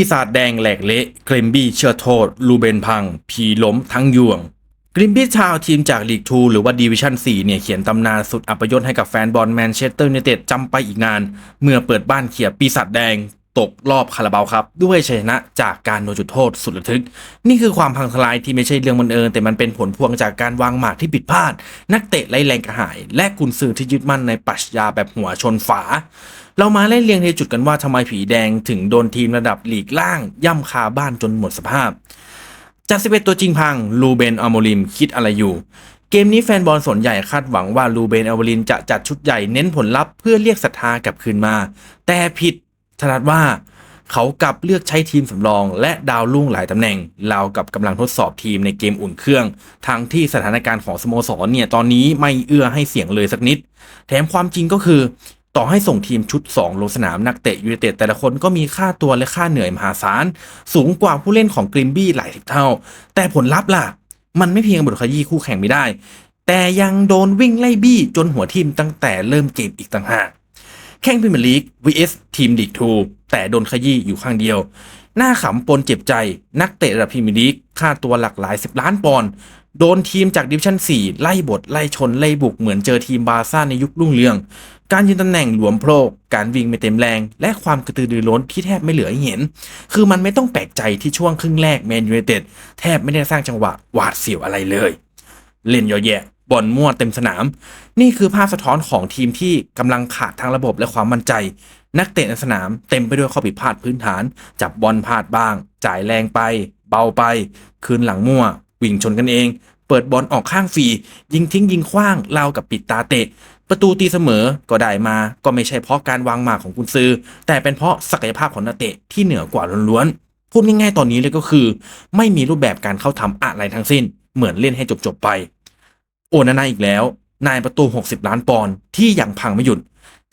ปีศาจแดงแหลกเละเกรมบี้เชื่อโทษ ลูเบนพัง ผีล้มทั้งยวงกริมบี้ชาวทีมจากลีกทูหรือว่าดีวิชั่น4เนี่ยเขียนตำนานสุดอัปยศให้กับแฟนบอลแมนเชสเตอร์ยูไนเต็ดจำไปอีกงาน เมื่อเปิดบ้านเขียบปีศาจแดง ตกรอบคาราบาวครับ ด้วยชัยชนะจากการโดนจุดโทษสุดระทึก นี่คือความพังทลายที่ไม่ใช่เรื่องบังเอิญแต่มันเป็นผลพวงจากการวางหมากที่ผิดพลาด นักเตะไร้แรงกระหาย และกุนซือที่ยึดมั่นในปรัชญาแบบหัวชนฝา เรามาไล่เรียงเทจุดกันว่าทำไมผีแดงถึงโดนทีมระดับหลีกล่าง ย่ำคาบ้านจนหมดสภาพจาก11ตัวจริงพังลูเบนอัลโมริมคิดอะไรอยู่เกมนี้แฟนบอลส่วนใหญ่คาดหวังว่าลูเบนอัลโมริมจะจัดชุดใหญ่เน้นผลลัพธ์เพื่อเรียกศรัทธากลับคืนมา แต่ผิด ถนัดว่าเขากลับเลือกใช้ทีมสำรอง และดาวรุ่งหลายตำแหน่งราวกับกำลังทดสอบทีมในเกมอุ่นเครื่อง ทั้งที่สถานการณ์ของสโมสรเนี่ยตอนนี้ไม่เอื้อให้เสียงเลยสักนิด แถมความจริงก็คือ ต่อให้ส่งทีมชุด 2 ลงสนามนักเตะยูไนเต็ดแต่ละคนก็มีค่าตัวและค่าเหนื่อยมหาศาล สูงกว่าผู้เล่นของกริมบี้หลายสิบเท่า แต่ผลลัพธ์ล่ะ มันไม่เพียงบทขยี้คู่แข่งไม่ได้ แต่ยังโดนวิ่งไล่บี้จนหัวทีมตั้งแต่เริ่มเกมอีกต่างหาก แข่งพรีเมียร์ลีก vs ทีมลีก2แต่โดนขยี้อยู่ข้างเดียว หน้าขำปนเจ็บใจ นักเตะระดับพรีเมียร์ลีกค่าตัวหลักหลาย 10 ล้านปอนด์โดนทีมจากดิวิชั่น 4 ไล่บท ไล่ชน ไล่บุกเหมือนเจอทีมบาร์ซ่าในยุครุ่งเรือง การยืนตำแหน่งหลวมโพรกการวิ่งไม่เต็มแรง และความกระตือรือร้นที่แทบไม่เหลือให้เห็น คือมันไม่ต้องแปลกใจที่ช่วงครึ่งแรกแมนยูไนเต็ดแทบไม่ได้สร้างจังหวะหวาดเสียวอะไรเลย เล่นยอแยะ บอลมั่วเต็มสนาม นี่คือภาพสะท้อนของทีมที่กำลังขาดทางระบบและความมั่นใจ นักเตะในสนามเต็มไปด้วยข้อผิดพลาดพื้นฐาน จับบอลพลาดบ้าง จ่ายแรงไป เบาไป คืนหลังมั่ว วิ่งชนกันเอง เปิดบอลออกข้างฟรียิงทิ้งยิงขว้างเล่ากับปิดตาเตะ ประตูตีเสมอก็ได้มา ก็ไม่ใช่เพราะการวางหมากของกุนซือ แต่เป็นเพราะศักยภาพของนักเตะที่เหนือกว่าล้วนๆพูดง่ายๆตอนนี้เลยก็คือ ไม่มีรูปแบบการเข้าทำอะไรทั้งสิ้น เหมือนเล่นให้จบๆไป โอนานาอีกแล้ว นายประตู 60 ล้านปอนด์ที่ยังพังไม่หยุด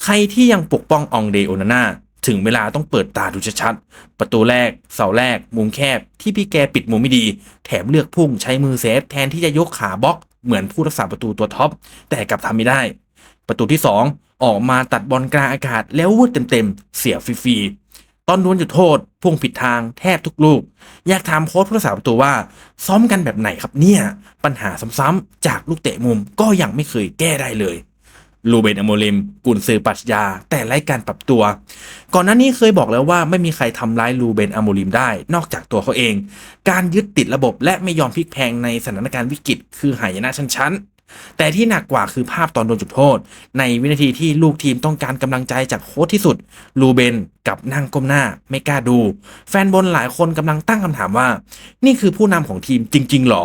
ใครที่ยังปกป้ององเดโอนานาถึงเวลาต้องเปิดตาดูชัดๆ ประตูแรก เสาแรก มุมแคบ ที่พี่แกปิดมุมไม่ดี แถมเลือกพุ่งใช้มือเซฟแทนที่จะยกขาบล็อกเหมือนผู้รักษาประตูตัวท็อป แต่กลับทำไม่ได้ ประตูที่ 2 ออกมาตัดบอลกลางอากาศแล้ววืดเต็มๆ เสียฟรี ตอนโดนจุดโทษพุ่งผิดทางแทบทุกลูก อยากถามโค้ชผู้รักษาประตูว่า ซ้อมกันแบบไหนครับเนี่ย ปัญหาซ้ำๆจากลูกเตะมุมก็ยังไม่เคยแก้ได้เลยลูเบนอโมลิมกุนซือปัชญา แต่ไร้การปรับตัว ก่อนหน้านี้เคยบอกแล้วว่าไม่มีใครทำร้ายลูเบนอโมลิมได้ นอกจากตัวเขาเอง การยึดติดระบบและไม่ยอมพลิกแพงในสถานการณ์วิกฤตคือหายนะชั้นๆ แต่ที่หนักกว่าคือภาพตอนโดนจุดโทษ ในวินาทีที่ลูกทีมต้องการกำลังใจจากโค้ชที่สุด ลูเบนกับนั่งก้มหน้าไม่กล้าดู แฟนบอลหลายคนกำลังตั้งคำถามว่า นี่คือผู้นำของทีมจริง ๆ หรอ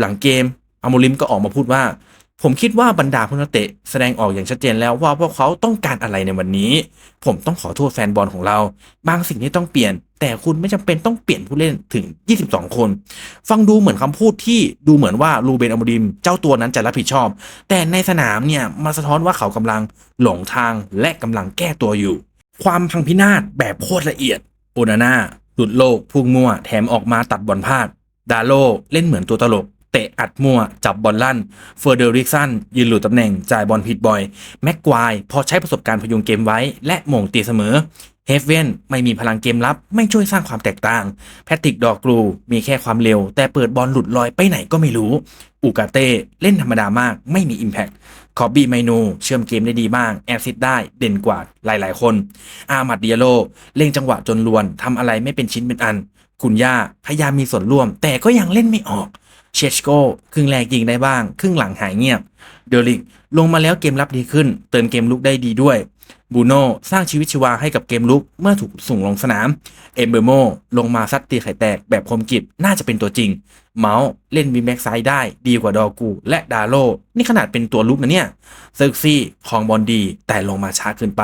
หลังเกมอโมลิมก็ออกมาพูดว่า ผมคิดว่าบรรดาผู้นักเตะแสดงออกอย่างชัดเจนแล้วว่าพวกเขาต้องการอะไรในวันนี้ ผมต้องขอโทษแฟนบอลของเรา บางสิ่งที่ต้องเปลี่ยน แต่คุณไม่จำเป็นต้องเปลี่ยนผู้เล่นถึง 22 คน ฟังดูเหมือนคำพูดที่ดูเหมือนว่าลูเบนอมดิมเจ้าตัวนั้นจะรับผิดชอบ แต่ในสนามเนี่ยมาสะท้อนว่าเขากำลังหลงทางและกำลังแก้ตัวอยู่ ความพังพินาศแบบโคตรละเอียดโอนาน่าหลุดโลกพุ่งมั่วแถมออกมาตัดบอลพลาดดาโลเล่นเหมือนตัวตลก อัดมั่ว จับบอลลั่น เฟอร์เดริกสันยืนหลุดตำแหน่งจ่ายบอลผิดบ่อย แม็กควายพอใช้ประสบการณ์พยุงเกมไว้ และหม่งตีเสมอเฮฟเว่นไม่มีพลังเกมรับ ไม่ช่วยสร้างความแตกต่าง แพทริกดอกกรูมีแค่ความเร็ว แต่เปิดบอลหลุดลอยไปไหนก็ไม่รู้ อูกาเต้เล่นธรรมดามากไม่มีอิมแพ t คอบบี้ไมโนเชื่อมเกมได้ดีมาก แอซิดได้เด่นกว่าหลาย ๆ คน อามัดเดียโลเล่งจังหวะจนลวนทำอะไรไม่เป็นชิ้นเป็นอัน คุณย่าพยายามมีส่วนร่วม แต่ก็ยังเล่นไม่ออก เชชโกครึ่งแรกยิงได้บ้าง ครึ่งหลังหายเงียบ เดลิกลงมาแล้วเกมรับดีขึ้น เติมเกมลุกได้ดีด้วยบูโน่สร้างชีวิตชีวาให้กับเกมลุกเมื่อถูกส่งลงสนาม เอมเบอร์โมลงมาซัดตีไข่แตกแบบคมกิบน่าจะเป็นตัวจริง เมาส์เล่นวีแบ็กซ้ายได้ดีกว่าดอกู และดาโลนี่ขนาดเป็นตัวลุกนะเนี่ยเซิร์กซี่ของบอลดีแต่ลงมาช้าเกินไป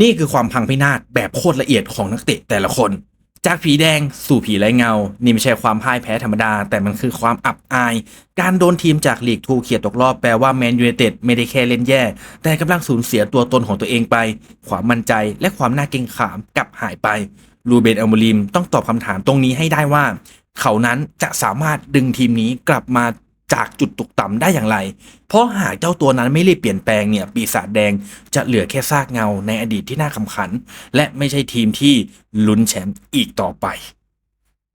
นี่คือความพังพินาศแบบโคตรละเอียดของนักเตะแต่ละคน จากผีแดงสู่ผีไร้เงา นี่ไม่ใช่ความพ่ายแพ้ธรรมดา แต่มันคือความอับอาย การโดนทีมจากลีกทูเขียดตกรอบแปลว่าแมนยูไนเต็ดไม่ได้แค่เล่นแย่ แต่กำลังสูญเสียตัวตนของตัวเองไป ความมั่นใจและความน่าเกรงขามกลับหายไป ลูเบนอัลโมลิมต้องตอบคำถามตรงนี้ให้ได้ว่า เขานั้นจะสามารถดึงทีมนี้กลับมา จากจุดตกต่ำได้อย่างไร เพราะหากเจ้าตัวนั้นไม่รีบเปลี่ยนแปลงเนี่ยปีศาจแดงจะเหลือแค่ซากเงาในอดีตที่น่าขำขัน และไม่ใช่ทีมที่ลุ้นแชมป์อีกต่อไป